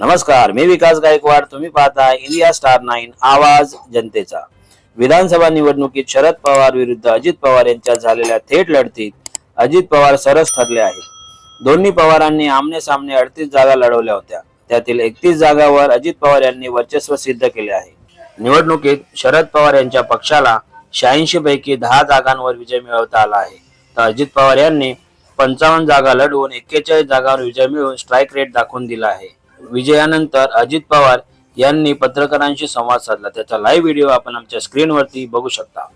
नमस्कार मी विकास गायकवाड. तुम्ही पाहता इंडिया स्टार नाईन आवाज जनतेचा. विधानसभा निवडणुकीत शरद पवार विरुद्ध अजित पवार यांच्यात झालेल्या थेट लढतीत अजित पवार सरस ठरले आहेत. दोन्ही पवारांनी आमने सामने अडतीस जागा लढवल्या होत्या. त्यातील एकतीस जागावर अजित पवार यांनी वर्चस्व सिद्ध केले आहे. निवडणुकीत शरद पवार यांच्या पक्षाला शहाऐंशी पैकी दहा जागांवर विजय मिळवता आला आहे. तर अजित पवार यांनी पंचावन्न जागा लढवून एक्केचाळीस जागांवर विजय मिळवून स्ट्राईक रेट दाखवून दिला आहे. विजयानंतर अजित पवार यांनी पत्रकारांशी संवाद साधला. त्याचा लाईव्ह व्हिडिओ आपण आमच्या स्क्रीनवरती बघू शकता.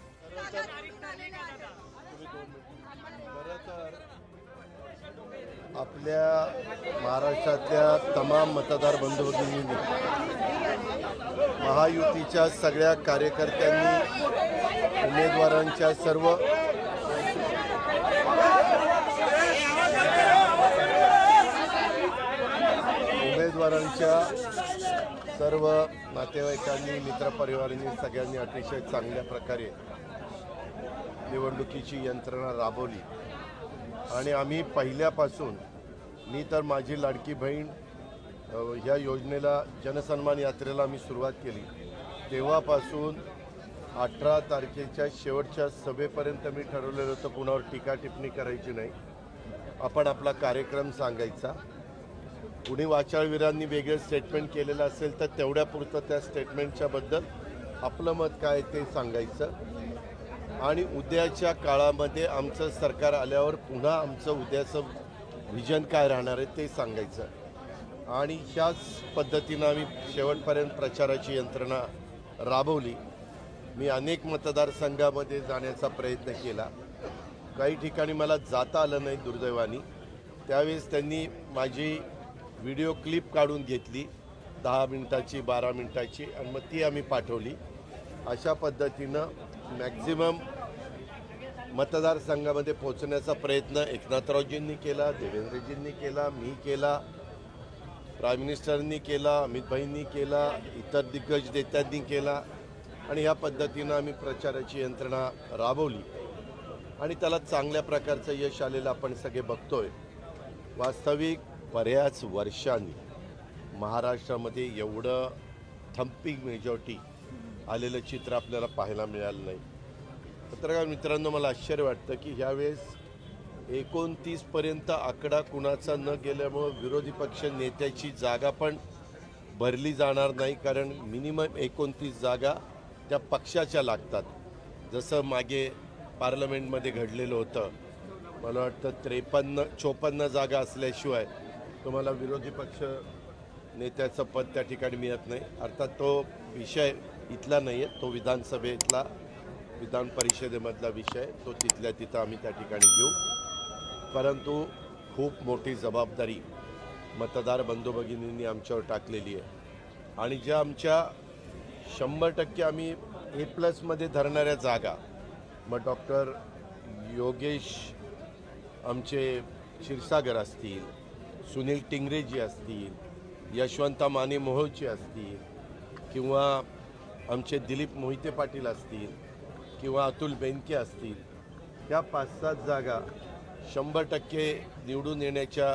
आपल्या महाराष्ट्रातल्या तमाम मतदार बंधू महायुतीच्या सगळ्या कार्यकर्त्यांनी उमेदवारांच्या सर्व उमेदवारांच्या सर्व नातेवाईकांनी मित्रपरिवारांनी सगळ्यांनी अतिशय चांगल्या प्रकारे निवडणुकीची यंत्रणा राबवली. आणि आम्ही पहिल्यापासून मी तर माझी लाडकी बहीण ह्या योजनेला जनसन्मान यात्रेला आम्ही सुरुवात केली. तेव्हापासून अठरा तारखेच्या शेवटच्या सभेपर्यंत मी ठरवलेलं होतं कुणावर टीका टिप्पणी करायची नाही. आपण आपला कार्यक्रम सांगायचा. कुणी वाचाळवीरांनी वेगळं स्टेटमेंट केलेलं असेल तर तेवढ्यापुरतं त्या स्टेटमेंटच्या बद्दल आपलं मत काय ते सांगायचं. आणि उद्याच्या काळामध्ये आमचं सरकार आल्यावर पुन्हा आमचं उद्याचं व्हिजन काय राहणार आहे ते सांगायचं. आणि ह्याच पद्धतीनं आम्ही शेवटपर्यंत प्रचाराची यंत्रणा राबवली. मी अनेक मतदारसंघामध्ये जाण्याचा प्रयत्न केला. काही ठिकाणी मला जाता आलं नाही दुर्दैवानी. त्यावेळेस त्यांनी माझी व्हिडिओ क्लिप काढून घेतली. दहा मिनटाची बारा मिनटाची आणि मग ती आम्ही पाठवली. अशा पद्धतीनं मॅक्झिमम मतदारसंघामध्ये पोहोचण्याचा प्रयत्न एकनाथरावजींनी केला देवेंद्रजींनी केला मी केला प्राईम मिनिस्टरनी केला अमितभाईंनी केला इतर दिग्गज नेत्यांनी केला आणि ह्या पद्धतीनं आम्ही प्रचाराची यंत्रणा राबवली. आणि त्याला चांगल्या प्रकारचं यश आलेलं आपण सगळे बघतोय. वास्तविक बऱ्याच वर्षांनी महाराष्ट्रामध्ये एवढं थंपिंग मेजॉरिटी आलेलं चित्र आपल्याला पाहायला मिळालं नाही. पत्रकार मित्रांनो मला आश्चर्य वाटतं की ह्यावेळेस एकोणतीसपर्यंत आकडा कुणाचा न गेल्यामुळं विरोधी पक्ष नेत्याची जागा पण भरली जाणार नाही कारण मिनिमम एकोणतीस जागा त्या पक्षाच्या लागतात. जसं मागे पार्लमेंटमध्ये घडलेलं होतं. मला वाटतं त्रेपन्न चोपन्न जागा असल्याशिवाय तुम्हाला विरोधी पक्ष नेत्याचं पद त्या ठिकाणी मिळत नाही. अर्थात तो विषय इथला नाही आहे तो विधानसभेतला विधान परिषदेमधला विषय तो तिथल्या तिथं आम्ही त्या ठिकाणी घेऊ. परंतु खूप मोठी जबाबदारी मतदार बंधू भगिनींनी आमच्यावर टाकलेली आहे. आणि ज्या आमच्या शंभर टक्के आम्ही ए प्लसमध्ये धरणाऱ्या जागा मग डॉक्टर योगेश आमचे क्षीरसागर असतील सुनील टिंगरेजी असतील यशवंता माने मोहोळचे असतील किंवा आमचे दिलीप मोहिते पाटील असतील किंवा अतुल बेनके असतील त्या पाच सात जागा शंभर टक्के निवडून येण्याच्या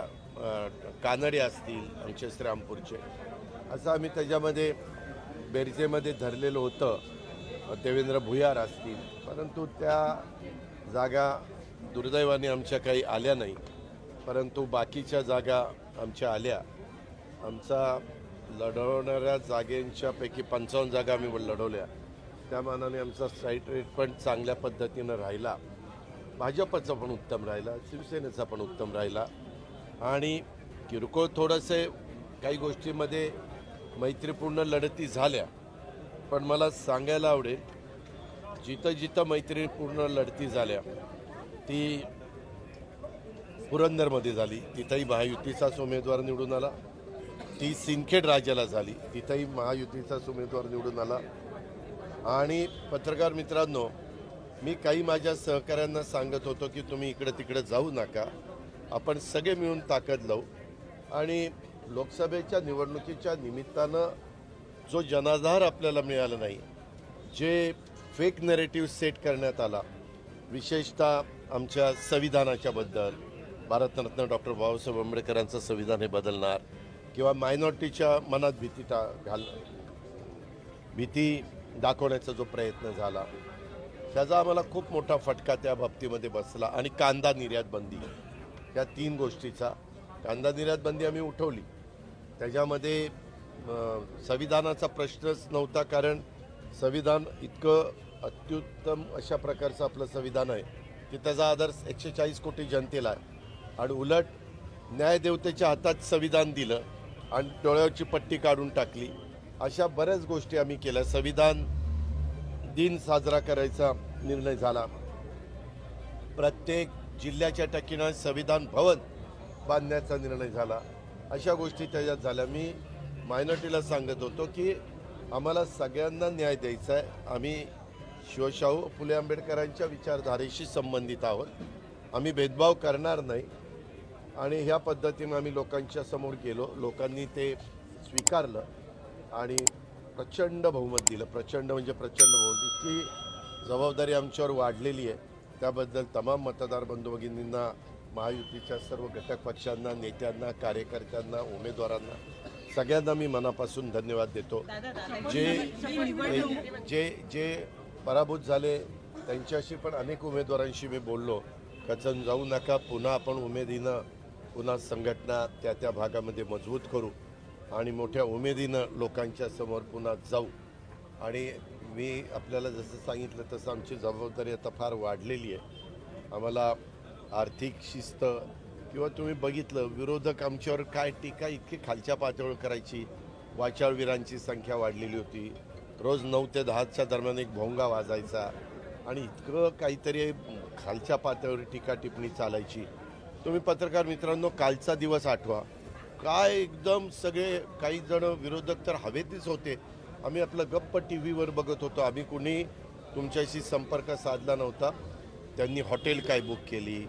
कानडे असतील आमचे श्रीरामपूरचे. असं आम्ही त्याच्यामध्ये बेरजेमध्ये धरलेलं होतं. देवेंद्र भुयार असतील परंतु त्या जागा दुर्दैवाने आमच्या काही आल्या नाही. परंतु बाकीच्या जागा आमच्या आल्या. आमचा लढवणाऱ्या जागेंच्यापैकी पंचावन्न जागा आम्ही लढवल्या. त्या मानाने आमचा स्ट्राईट रेट पण चांगल्या पद्धतीनं राहिला. भाजपचा पण उत्तम राहिला शिवसेनेचा पण उत्तम राहिला. आणि किरकोळ थोडंसे काही गोष्टीमध्ये मैत्रीपूर्ण लढती झाल्या. पण मला सांगायला आवडेल जिथं जिथं मैत्रीपूर्ण लढती झाल्या ती पुरंदरमध्ये झाली. तिथंही महायुतीचाच उमेदवार निवडून आला. ती सिंदखेड राज्याला झाली. तिथंही महायुतीचाच उमेदवार निवडून आला. आणि पत्रकार मित्रांनो मी काही माझ्या सहकाऱ्यांना सांगत होतो की तुम्ही इकडं तिकडं जाऊ नका. आपण सगळे मिळून ताकद लावू. आणि लोकसभेच्या निवडणुकीच्या निमित्तानं जो जनाधार आपल्याला मिळाला नाही जे फेक नरेटिव्ह सेट करण्यात आला विशेषतः आमच्या संविधानाच्याबद्दल भारतरत्न डॉक्टर बाबासाहेब आंबेडकरांचं संविधान हे बदलणार किंवा मायनॉरिटीच्या मनात भीती टा घाल भीती दाखवण्याचा जो प्रयत्न झाला त्याचा आम्हाला खूप मोठा फटका त्या बाबतीमध्ये बसला आणि कांदा निर्यात बंदी. या तीन गोष्टीचा. कांदा निर्यात बंदी आम्ही उठवली. त्याच्यामध्ये संविधानाचा प्रश्नच नव्हता कारण संविधान इतकं अत्युत्तम अशा प्रकारचं आपलं संविधान आहे की त्याचा आदर एकशे चाळीस कोटी जनतेला आहे. आणि उलट न्यायदेवतेच्या हातात संविधान दिलं आणि डोळ्यावरची पट्टी काढून टाकली. अशा बऱ्याच गोष्टी आम्ही केल्या. संविधान दिन साजरा करायचा निर्णय झाला प्रत्येक जिल्ह्याच्या ठिकाणी संविधान भवन बांधण्याचा निर्णय झाला. अशा गोष्टी त्याच्यात झाल्या. मी मायनॉरिटीला सांगत होतो की आम्हाला सगळ्यांना न्याय द्यायचा आहे. आम्ही शिवशाहू फुले आंबेडकरांच्या विचारधारेशी संबंधित आहोत. आम्ही भेदभाव करणार नाही. आणि ह्या पद्धतीनं आम्ही लोकांच्या समोर गेलो. लोकांनी ते स्वीकारलं आणि प्रचंड बहुमत दिलं. प्रचंड म्हणजे प्रचंड बहुमत. इतकी जबाबदारी आमच्यावर वाढलेली आहे. त्याबद्दल तमाम मतदार बंधू भगिनींना महायुतीच्या सर्व घटक पक्षांना नेत्यांना कार्यकर्त्यांना उमेदवारांना सगळ्यांना मी मनापासून धन्यवाद देतो. जे जे जे पराभूत झाले त्यांच्याशी पण अनेक उमेदवारांशी मी बोललो. कचन जाऊ नका पुन्हा आपण उमेदीनं पुन्हा संघटना त्या त्या भागामध्ये मजबूत करू आणि मोठ्या उमेदीनं लोकांच्या समोर पुन्हा जाऊ. आणि मी आपल्याला जसं सांगितलं तसं आमची जबाबदारी आता फार वाढलेली आहे. आम्हाला आर्थिक शिस्त किंवा तुम्ही बघितलं विरोधक आमच्यावर काय टीका इतकी खालच्या पातळीवर करायची? वाचाळवीरांची संख्या वाढलेली होती. रोज नऊ ते दहाच्या दरम्यान एक भोंगा वाजायचा आणि इतकं काहीतरी खालच्या पातळीवर टीका टिप्पणी चालायची. तुम्ही पत्रकार मित्रांनो कालचा दिवस आठवा. काय एकदम सगळे काही जण विरोधक तर हवेतच होते. आम्ही आपलं गप्प टी व्हीवर बघत होतो. आम्ही कुणी तुमच्याशी संपर्क साधला नव्हता. त्यांनी हॉटेल काय बुक केली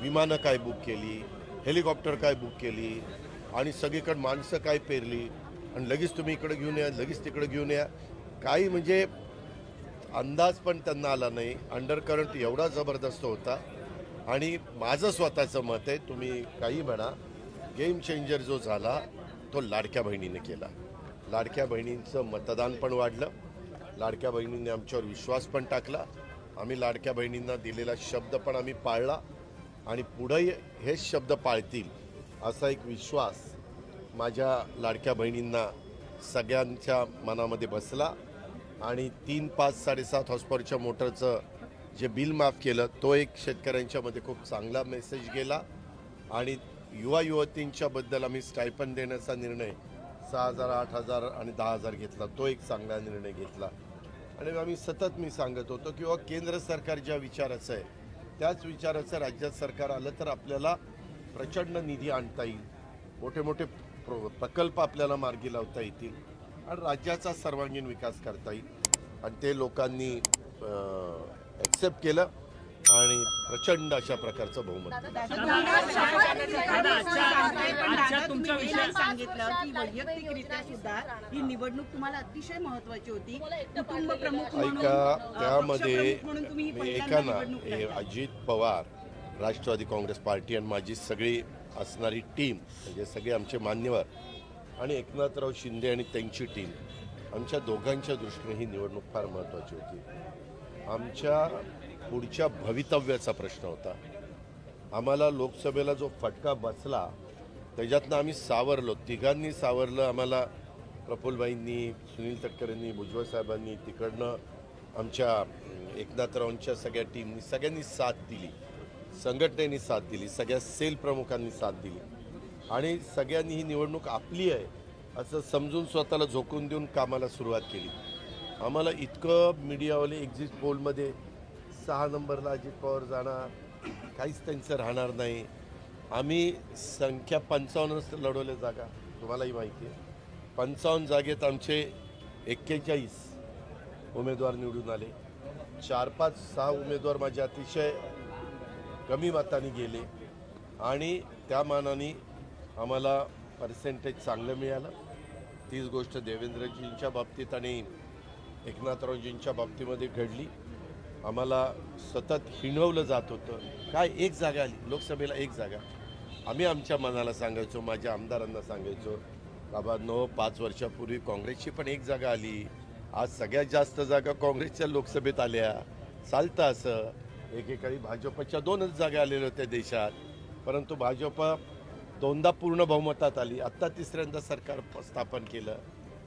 विमानं काय बुक केली हेलिकॉप्टर काय बुक केली आणि सगळीकडे माणसं काय पेरली. आणि लगेच तुम्ही इकडं घेऊन या लगेच तिकडं घेऊन या. काही म्हणजे अंदाज पण त्यांना आला नाही. अंडर करंट एवढा जबरदस्त होता. आणि माझं स्वतःचं मत आहे तुम्ही काही म्हणा गेम चेंजर जो झाला तो लाडक्या बहिणीने केला. लाडक्या बहिणींचं मतदान पण वाढलं. लाडक्या बहिणींनी आमच्यावर विश्वास पण टाकला. आम्ही लाडक्या बहिणींना दिलेला शब्द पण आम्ही पाळला आणि पुढंही हेच शब्द पाळतील असा एक विश्वास माझ्या लाडक्या बहिणींना सगळ्यांच्या मनामध्ये बसला. आणि तीन पाच साडेसात हॉस्पॉरच्या मोटरचं जे बिल माफ केलं तो एक शेतकऱ्यांच्यामध्ये खूप चांगला मेसेज गेला. आणि युवा युवतींच्याबद्दल आम्ही स्टायपन देण्याचा निर्णय सहा हजार आठ हजार आणि दहा हजार घेतला. तो एक चांगला निर्णय घेतला. आणि आम्ही सतत मी सांगत होतो किंवा केंद्र सरकार ज्या विचाराचं आहे त्याच विचाराचं राज्यात सरकार आलं तर आपल्याला प्रचंड निधी आणता येईल. मोठे मोठे प्र प्रकल्प आपल्याला मार्गी लावता येतील आणि राज्याचा सर्वांगीण विकास करता येईल. आणि ते लोकांनी ॲक्सेप्ट केलं आणि प्रचंड अशा प्रकारचं बहुमत दिलं. दादा तुमचा विषय सांगितलं की वैयक्तिकरित्या सुद्धा ही निवडणूक तुम्हाला अतिशय महत्वाची होती कुटुंब प्रमुख म्हणून ऐका त्यामध्ये ही ऐका ना हे. अजित पवार राष्ट्रवादी काँग्रेस पार्टी आणि माझी सगळी असणारी टीम म्हणजे सगळे आमचे मान्यवर आणि एकनाथराव शिंदे आणि त्यांची टीम आमच्या दोघांच्या दृष्टीने ही निवडणूक फार महत्त्वाची होती आमच्या पुढच्या भवितव्याचा प्रश्न होता. आम्हाला लोकसभेला जो फटका बसला त्याच्यातनं आम्ही सावरलो. तिघांनी सावरलं आम्हाला. प्रफुल्लबाईंनी सुनील तटकरेंनी भुजबळ साहेबांनी तिकडनं आमच्या एकनाथरावांच्या सगळ्या टीमनी सगळ्यांनी साथ दिली. संघटनेनी साथ दिली. सगळ्या सेल प्रमुखांनी साथ दिली. आणि सगळ्यांनी ही निवडणूक आपली आहे असं समजून स्वतःला झोकून देऊन कामाला सुरुवात केली. आम्हाला इतकं मीडियावाले एक्झिट पोलमध्ये सहा नंबरला अजित पवार जाणार काहीच त्यांचं राहणार नाही. आम्ही संख्या पंचावन्नच लढवल्या जागा तुम्हालाही माहिती आहे. पंचावन्न जागेत आमचे एक्केचाळीस उमेदवार निवडून आले. चार पाच सहा उमेदवार माझे अतिशय कमी मताने गेले आणि त्या मानाने आम्हाला पर्सेंटेज चांगलं मिळालं. तीच गोष्ट देवेंद्रजींच्या बाबतीत आणि एकनाथरावजींच्या बाबतीमध्ये घडली. आम्हाला सतत हिणवलं जात होतं. काय एक जागा आली? लोकसभेला एक जागा. आम्ही आमच्या मनाला सांगायचो माझ्या आमदारांना सांगायचो बाबा नो पाच वर्षापूर्वी काँग्रेसची पण एक जागा आली. आज सगळ्यात जास्त जागा काँग्रेसच्या लोकसभेत आल्या. चालतं असं. एकेकाळी भाजपच्या दोनच जागा आलेल्या होत्या देशात. परंतु भाजप दोनदा पूर्ण बहुमतात आली. आत्ता तिसऱ्यांदा सरकार स्थापन केलं.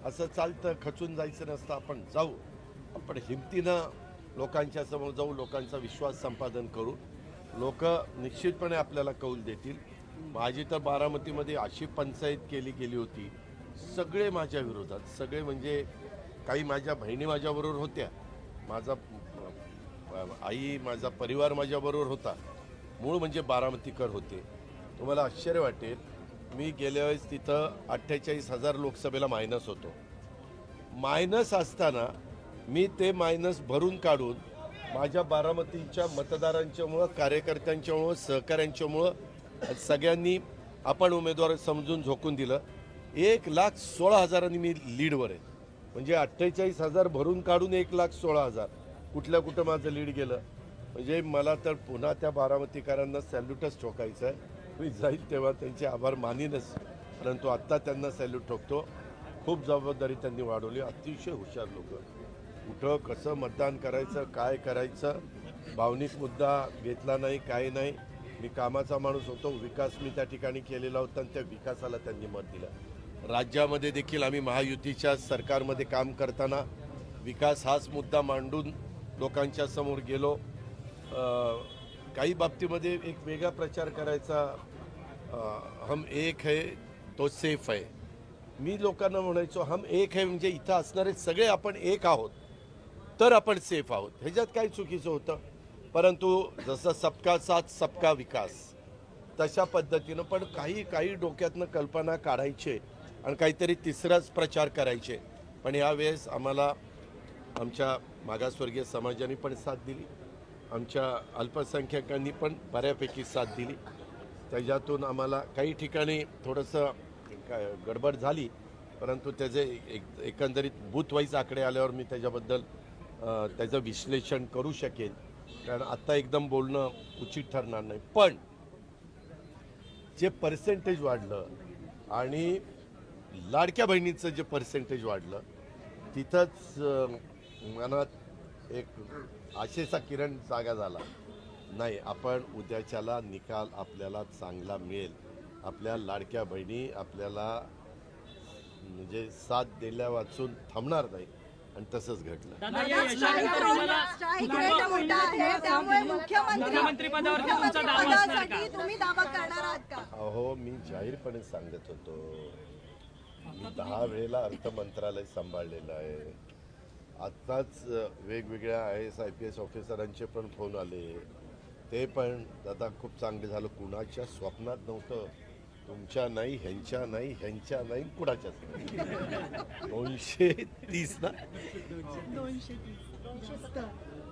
असं चालतं खचून जायचं नसतं आपण जाऊ. आपण हिमतीनं लोकांच्या समोर जाऊ लोकांचा विश्वास संपादन करू. लोक निश्चितपणे आपल्याला कौल देतील. माझी तर बारामतीमध्ये अशी पंचायत केली गेली होती. सगळे माझ्या विरोधात सगळे म्हणजे काही माझ्या बहिणी माझ्याबरोबर होत्या. माझा आई माझा परिवार माझ्याबरोबर होता. मूळ म्हणजे बारामतीकर होते. तुम्हाला आश्चर्य वाटेल मी गेल्या वेळेस तिथं अठ्ठेचाळीस हजार लोकसभेला मायनस होतो. मायनस असताना मी ते मायनस भरून काढून माझ्या बारामतीच्या मतदारांच्यामुळं कार्यकर्त्यांच्यामुळं सहकाऱ्यांच्यामुळं सगळ्यांनी आपण उमेदवार समजून झोकून दिलं. एक लाख सोळा हजारांनी मी लीडवर आहे. म्हणजे अठ्ठेचाळीस हजार भरून काढून एक लाख सोळा हजार. कुठल्या कुठं माझं लीड गेलं? म्हणजे मला तर पुन्हा त्या बारामतीकरांना सॅल्यूटच ठोकायचं आहे मी जाईल तेव्हा त्यांचे आभार मानीनच. परंतु आत्ता त्यांना सॅल्यूट ठोकतो. खूप जबाबदारी त्यांनी वाढवली. अतिशय हुशार लोक. कुठं कसं मतदान करायचं काय करायचं भावनिक मुद्दा घेतला नाही काय नाही. मी कामाचा माणूस होतो. विकास मी त्या ठिकाणी केलेला होता आणि त्या विकासाला त्यांनी मत दिलं. राज्यामध्ये देखील आम्ही महायुतीच्या सरकारमध्ये काम करताना विकास हाच मुद्दा मांडून लोकांच्या समोर गेलो. काही बाबतीमध्ये एक वेगळा प्रचार करायचा हम एक है तो सेफ आहे मी लोकांना म्हणायचो हम एक आहे म्हणजे इथं असणारे सगळे आपण एक आहोत तर आपण सेफ आहोत. ह्याच्यात काही चुकीचं होतं. परंतु जसं सबका साथ सबका विकास तशा पद्धतीनं पण काही काही डोक्यातनं कल्पना काढायचे आणि काहीतरी तिसराच प्रचार करायचे. पण यावेळेस आम्हाला आमच्या मागासवर्गीय समाजाने पण साथ दिली. आमच्या अल्पसंख्याकांनी पण बऱ्यापैकी साथ दिली. त्याच्यातून आम्हाला काही ठिकाणी थोडंसं काय गडबड झाली परंतु त्याचे एक एकंदरीत बूथवाईज आकडे आल्यावर मी त्याच्याबद्दल त्याचं विश्लेषण करू शकेन. कारण आत्ता एकदम बोलणं उचित ठरणार नाही. पण जे पर्सेंटेज वाढलं आणि लाडक्या बहिणीचं जे पर्सेंटेज वाढलं तिथंच मनात एक आशेचा किरण जागा झाला. नाही आपण उद्याच्याला निकाल आपल्याला चांगला मिळेल. आपल्या लाडक्या बहिणी आपल्याला म्हणजे साथ दिल्या वाचून थांबणार नाही. आणि तसंच घडलं. दादा या यशानंतर तुम्हाला स्ट्राईक रेट मोठा आहे त्यामुळे मुख्यमंत्री मुख्यमंत्री पदावरती तुमचा दावा मुख्यमंत्री असणार का? पदासाठी तुम्ही दावा करणार आहात का? अहो मी जाहीरपणे सांगत होतो. मी दहा वेळेला अर्थ मंत्रालय सांभाळलेलं आहे. आत्ताच वेगवेगळ्या I S I P S ऑफिसरांचे पण फोन आले. ते पण दादा खूप चांगले झालं. कुणाच्या स्वप्नात नव्हतं. तुमच्या नाही ह्यांच्या नाही ह्यांच्या नाही कुणाच्याच नाही. दोनशे तीस ना?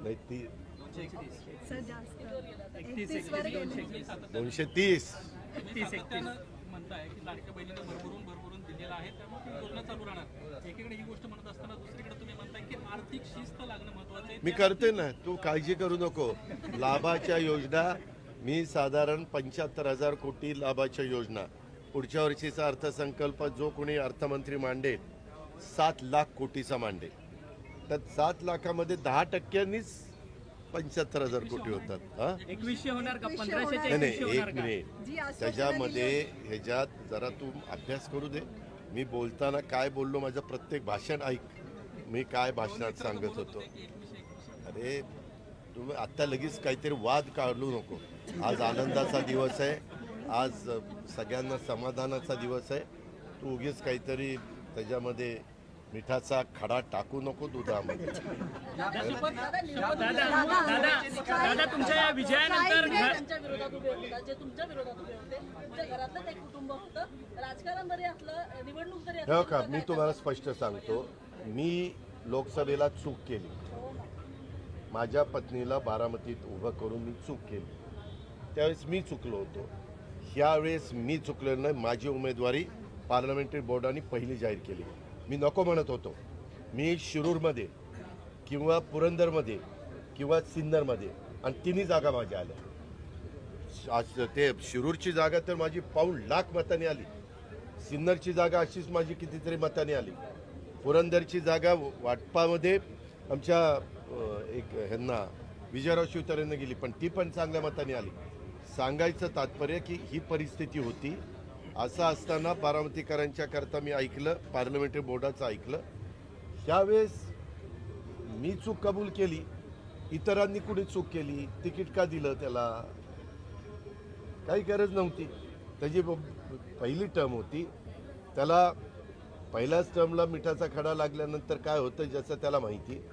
नाही ती दोनशे तीस. दिलेलं आहे त्यामुळे ती योजना चालू राहणार. एकीकडे ही गोष्ट म्हणत असताना दुसरीकडे तुम्ही म्हणताय की आर्थिक शिस्त लागणं महत्वाचं आहे. मी करते ना तू काळजी करू नको. लाभाच्या योजना मी साधारण पंच्याहत्तर हजार कोटी लाभाच्या योजना. पुढच्या वर्षीचा अर्थसंकल्प जो कोणी अर्थमंत्री मांडेल सात लाख कोटीचा मांडेल तर सात लाखामध्ये दहा टक्क्यांनीच पंच्याहत्तर हजार कोटी होतात हा? एकवीसशे होणार का? पंधराशेच्या नाही एक का? मिनिट. त्याच्यामध्ये ह्याच्यात जरा तू अभ्यास करू दे. मी बोलताना काय बोललो माझं प्रत्येक भाषण ऐक. मी काय भाषणात सांगत होतो. अरे तुम्ही आत्ता लगेच काहीतरी वाद काढू नको. आज आनंदाचा दिवस आहे. आज सगळ्यांना समाधानाचा दिवस आहे. तू उगीच काहीतरी त्याच्यामध्ये मिठाचा खडा टाकू नको दुधामध्ये. दादा दादा दादा तुमच्या या विजयानंतर तुमच्या कुटुंब होतं? राजकारण जरी असलं निवडणूक जरी हो असली का? मी तुम्हाला स्पष्ट सांगतो. मी लोकसभेला चूक केली. माझ्या पत्नीला बारामतीत उभं करून मी चूक केली. त्यावेळेस मी चुकलो होतो. ह्यावेळेस मी चुकलेलो नाही माझी उमेदवारी पार्लमेंटरी बोर्डाने पहिली जाहीर केली. मी नको म्हणत होतो. मी शिरूरमध्ये किंवा पुरंदरमध्ये किंवा सिन्नरमध्ये आणि तिन्ही जागा माझ्या आल्या. आज ते शिरूरची जागा तर माझी पाऊण लाख मताने आली. सिन्नरची जागा अशीच माझी कितीतरी मताने आली. पुरंदरची जागा वाटपामध्ये आमच्या एक ह्यांना विजयराव शिवतरेंना गेली पण ती पण चांगल्या मताने आली. सांगायचं तात्पर्य की ही परिस्थिती होती. असं असताना बारामतीकरांच्या करता मी ऐकलं पार्लमेंटरी बोर्डाचं ऐकलं. त्यावेळेस मी चूक कबूल केली. इतरांनी कुणी चूक केली तिकीट का दिलं त्याला? काही गरज नव्हती. त्याची ब- पहिली टर्म होती. त्याला पहिल्याच टर्मला मिठाचा खडा लागल्यानंतर काय होतं ज्याचं त्याला माहिती.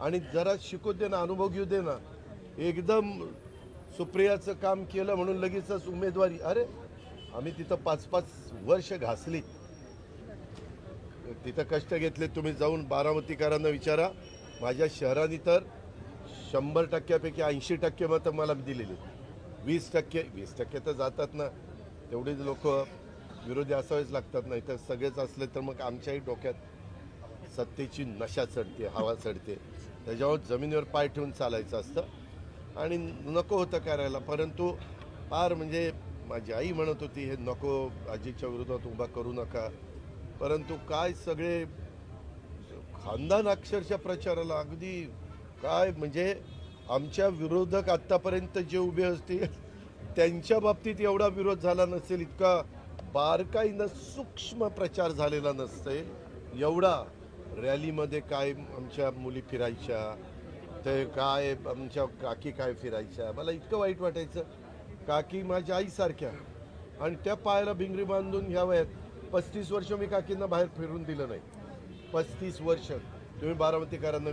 आणि जरा शिकू दे ना अनुभव घेऊ दे ना. एकदम सुप्रियाचं काम केलं म्हणून लगेचच उमेदवारी. अरे आम्ही तिथं पाच पाच वर्ष घासली. तिथं कष्ट घेतले तुम्ही जाऊन बारामतीकरांना विचारा. माझ्या शहराने तर शंभर टक्क्यापैकी ऐंशी टक्के मतं मला दिलेली वीस टक्के वीस टक्के तर जातात ना. तेवढीच लोक विरोधी असावेच लागतात नाही तर सगळेच असले तर मग आमच्याही डोक्यात सत्तेची नशा चढते हवा चढते. त्याच्यावर जमिनीवर पाय ठेवून चालायचं असतं. आणि नको होतं करायला. परंतु फार म्हणजे माझी आई म्हणत होती हे नको आजीच्या विरोधात उभा करू नका. परंतु काय सगळे खानदान अक्षरशः प्रचाराला अगदी काय म्हणजे आमच्या विरोधक आत्तापर्यंत जे उभे असतील त्यांच्या बाबतीत एवढा विरोध झाला नसेल इतका बारकाईनं सूक्ष्म प्रचार झालेला नसेल एवढा रॅलीमध्ये काय आमच्या मुली फिरायच्या ते काय आमच्या काकी काय फिरायच्या मला इतकं वाईट वाटायचं. काकी माझ्या आईसारख्या आणि त्या पायाला भिंगरी बांधून घ्याव्यात पस्तीस वर्ष मी काकींना बाहेर फिरून दिलं नाही. पस्तीस वर्ष तुम्ही बारामतीकरांना